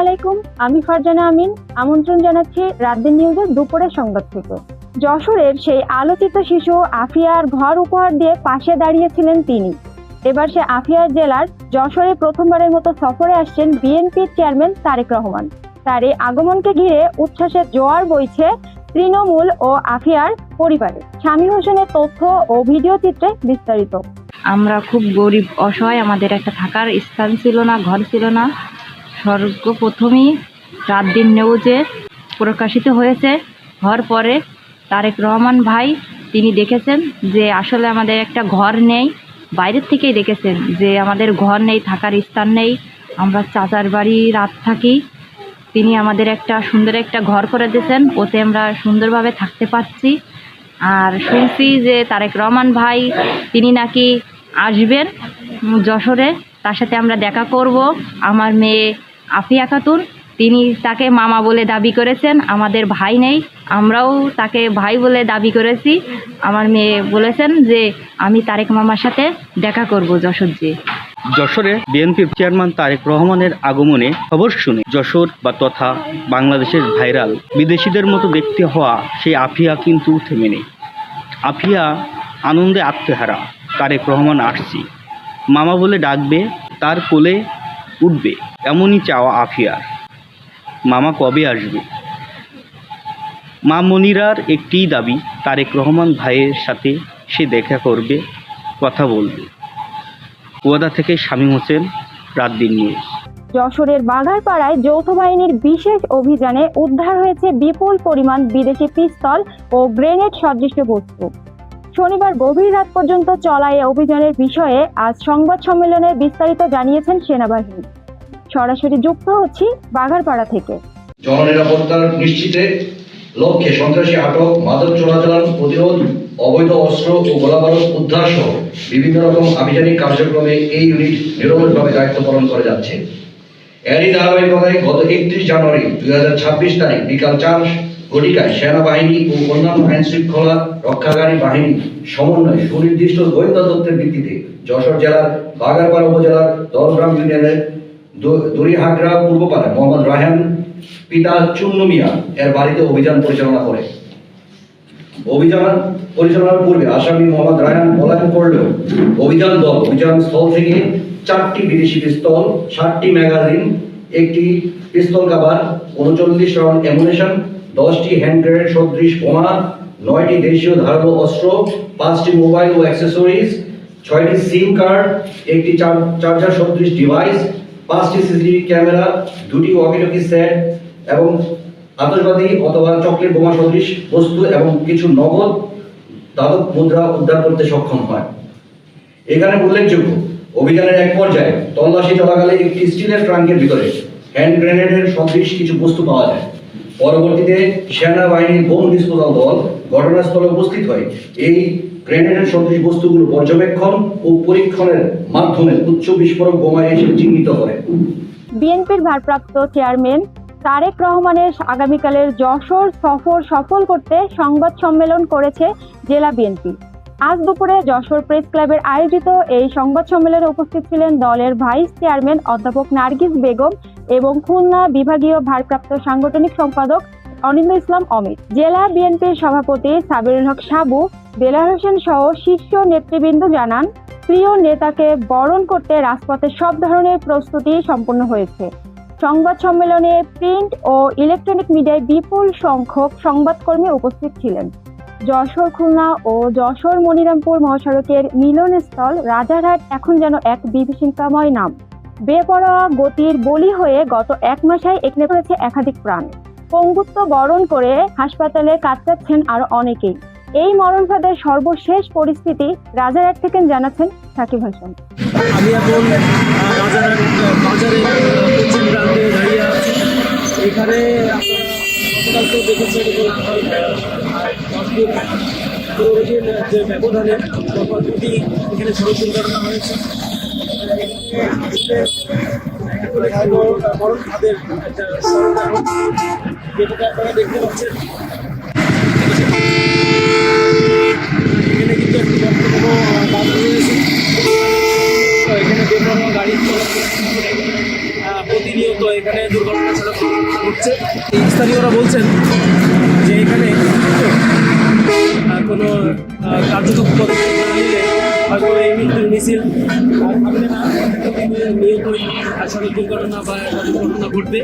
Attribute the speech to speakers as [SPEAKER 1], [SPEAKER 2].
[SPEAKER 1] আলাইকুম, আমি ফারজানা আমিন। আমন্ত্রণ জানাচ্ছি নিউজের দুপুরের সংবাদ থেকে। যশোরের সেই আলোচিত শিশু আফিয়ার ঘর উপহার দিয়ে পাশে দাঁড়িয়েছিলেন তিনি। এবার সে আফিয়ার জেলার যশোরে প্রথমবারের মতো সফরে আসছেন বিএনপির চেয়ারম্যান তারেক রহমান। তার এই আগমনকে ঘিরে উচ্ছ্বাসের জোয়ার বইছে তৃণমূল ও আফিয়ার পরিবারে। স্বামী হোসেনের তথ্য ও ভিডিও চিত্রে বিস্তারিত।
[SPEAKER 2] আমরা খুব গরিব, অসহায়, আমাদের একটা থাকার স্থান ছিল না, ঘর ছিল না। সর্বপ্রথমেই রাত দিন নিউজে প্রকাশিত হয়েছে। হওয়ার পরে তারেক রহমান ভাই তিনি দেখেছেন যে আসলে আমাদের একটা ঘর নেই, বাইরের থেকেই দেখেছেন যে আমাদের ঘর নেই, থাকার স্থান নেই, আমরা চাচার বাড়ি রাত থাকি। তিনি আমাদের একটা সুন্দর একটা ঘর করে দিয়েছেন, ওতে আমরা সুন্দরভাবে থাকতে পারছি। আর শুনছি যে তারেক রহমান ভাই, তিনি নাকি আসবেন যশোরে। তার সাথে আমরা দেখা করব। আমার মেয়ে আফিয়া খাতুন, তিনি তাকে মামা বলে দাবি করেছেন, আমাদের ভাই নেই, আমরাও তাকে ভাই বলে দাবি করেছি। আমার মেয়ে বলেছেন যে, আমি তারেক মামার সাথে দেখা করব যশোর যেয়ে
[SPEAKER 3] যশোরে বিএনপির চেয়ারম্যান তারেক রহমানের আগমনে খবর শুনে যশোর বা তথা বাংলাদেশের ভাইরাল বিদেশিদের মতো দেখতে হওয়া সেই আফিয়া কিন্তু থেমে নেই। আফিয়া আনন্দে আত্মহারা, তারেক রহমান আসছি। মামা বলে ডাকবে, তার কোলে উঠবে, এমনই চাওয়া আফিয়ার মামা কবে আসবে? মা মনিরার একটিই দাবি, তারেক রহমান ভাইয়ের সাথে সে দেখা করবে, কথা বলবে। কুয়াদা থেকে শামীম হোসেন, রাত দিন নিউজ।
[SPEAKER 1] যশোরের বাগারপাড়ায় যৌথ বাহিনীর বিশেষ অভিযানে উদ্ধার হয়েছে বিপুল পরিমাণ বিদেশি পিস্তল ও গ্রেনেড সদৃশ বস্তু। শনিবার গভীর রাত পর্যন্ত চলা এই অভিযানের বিষয়ে আজ সংবাদ সম্মেলনে বিস্তারিত জানিয়েছেন সেনাবাহিনী। সরাসরি যুক্ত হচ্ছি বাগারপাড়া থেকে।
[SPEAKER 4] জননিরাপত্তা নিশ্চিতে লক্ষ্যে সন্ত্রাসী আটক, মাদক চোরাচালান, প্রতিরোধ, অবৈধ অস্ত্র ও গোলাবারুদ উদ্ধার সহ বিভিন্ন রকম আভিযানিক কার্যক্রমে এই ইউনিট নিরলসভাবে দায়িত্ব পালন করে যাচ্ছে। এরই ধারাবাহিকতায় গত একত্রিশ জানুয়ারি দুই হাজার ছাব্বিশ তারিখ বিকাল চার ঘটিকায় সেনাবাহিনী ও অন্যান্য আইন শৃঙ্খলা রক্ষাকারী বাহিনী সমন্বয়ে সুনির্দিষ্ট গোয়েন্দা তথ্যের ভিত্তিতে যশোর জেলার বাগারপাড়া উপজেলার দলগ্রাম ইউনিয়নের দড়িহাগড়া পূর্বপাড়ায় মোহাম্মদ রায়হান পিতা চুন্নু মিয়া, এর বাড়িতে অভিযান পরিচালনা করে। অভিযান পরিচালনার পূর্বে আসামি মোহাম্মদ রায়হান পলায়ন করলেও অভিযান দল অভিযান স্থল থেকে চারটি বিদেশি পিস্তল ষাটটি ম্যাগাজিন, একটি পিস্তল কাভার উনচল্লিশ রাউন্ড অ্যামুনেশন দশটি হ্যান্ড গ্রেনেড সদৃশ বোমা, নয়টি দেশীয় ধারালো অস্ত্র, পাঁচটি মোবাইল ও অ্যাক্সেসরিজ, ছয়টি সিম কার্ড, একটি চার- চার্জার সদৃশ ডিভাইস, পাঁচটি সিসিটিভি ক্যামেরা, দুটি ওয়াকিটকি সেট এবং আতশবাদী অথবা চকলেট বোমা সদৃশ বস্তু এবং কিছু নগদ দাদক মুদ্রা উদ্ধার করতে সক্ষম হয়। এখানে উল্লেখযোগ্য, অভিযানের এক পর্যায়ে তল্লাশি চলাকালে একটি স্টিলের ট্রাঙ্কের ভিতরে হ্যান্ড গ্রেনেডের সদৃশ কিছু বস্তু পাওয়া যায়। পরবর্তীতে সেনাবাহিনীর বোম ডিসপোজাল দল ঘটনাস্থলে উপস্থিত হয়। এই গ্রেনেডের সদৃশ বস্তুগুলো পর্যবেক্ষণ ও পরীক্ষণের মাধ্যমে উচ্চ বিস্ফোরক বোমা হিসেবে চিহ্নিত করে।
[SPEAKER 1] বিএনপির ভারপ্রাপ্ত চেয়ারম্যান তারেক রহমানের আগামীকালের যশোর সফর সফল করতে সংবাদ সম্মেলন করেছে জেলা বিএনপি। আজ দুপুরে যশোর প্রেস ক্লাবের আয়োজিত এই সংবাদ সম্মেলনে উপস্থিত ছিলেন দলের ভাইস চেয়ারম্যান অধ্যাপক নার্গিস বেগম এবং খুলনা বিভাগীয় ভারপ্রাপ্ত সাংগঠনিক সম্পাদক অনিন্দ ইসলাম অমিত। জেলা বিএনপির সভাপতি সাবিরুল হক সাবু বেলার হোসেন সহ শীর্ষ নেতৃবৃন্দ জানান, প্রিয় নেতাকে বরণ করতে রাজপথে সব ধরনের প্রস্তুতি সম্পন্ন হয়েছে। সংবাদ সম্মেলনে প্রিন্ট ও ইলেকট্রনিক মিডিয়ায় বিপুল সংখ্যক সংবাদকর্মী উপস্থিত ছিলেন। যশোর খুলনা ও যশোর মনিরামপুর মহাসড়কের মিলনস্থল রাজারহাট এখন যেন এক বিভীষিকাময় নাম। বেপরোয়া গতির বলি হয়ে গত এক মাসেই একনে করেছে একাধিক প্রাণ। পঙ্গুত্ব বরণ করে হাসপাতালে কাটাচ্ছেন আরও অনেকেই। এই মরণফাদের সর্বশেষ পরিস্থিতি রাজারহাট থেকে জানাচ্ছেন সাকিব হাসান।
[SPEAKER 5] আমি এখন বাজারে এখানে গতকাল তো দেখেছেন যে ব্যবধানে দুটি এখানে সড়ক দুর্ঘটনা হয়েছে। আপনারা দেখতে পাচ্ছেন এখানে কিন্তু একটি বর্তমানও বাধা রয়েছে তো এখানে যে কোনো গাড়ি চলাচল আহ, প্রতি প্রতিনিয়ত এখানে দুর্ঘটনা দুর্ঘটনা ঘটছে স্থানীয়রা বলছেন যে এখানে কোনো কার্যকর পদক্ষেপ না নিলে হয়তো এই মৃত্যুর মিছিল থাকবে না নিয়তই সড়ক দুর্ঘটনা বা দুর্ঘটনা ঘটবে।